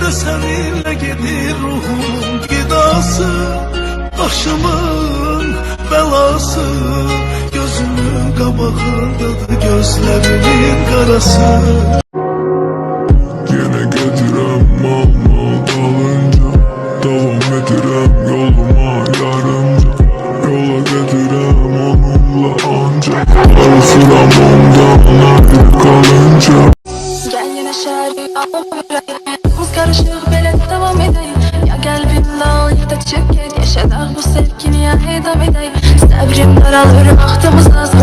de seninle gelir ruhumun gidası Başımın belası. Gözümün kabağındadır gözlerimin karası. Gene getirem mal mal dalınca. Devam etirem yoluma yarınca. Yola getirem onunla ancak Arı sıram ondan Anlamı bir ayrımız karışık böyle devam edeyim. Ya gel bir dal ilk bu sevgi niye edam edeyim. Səbrim daralır vaxtımız az.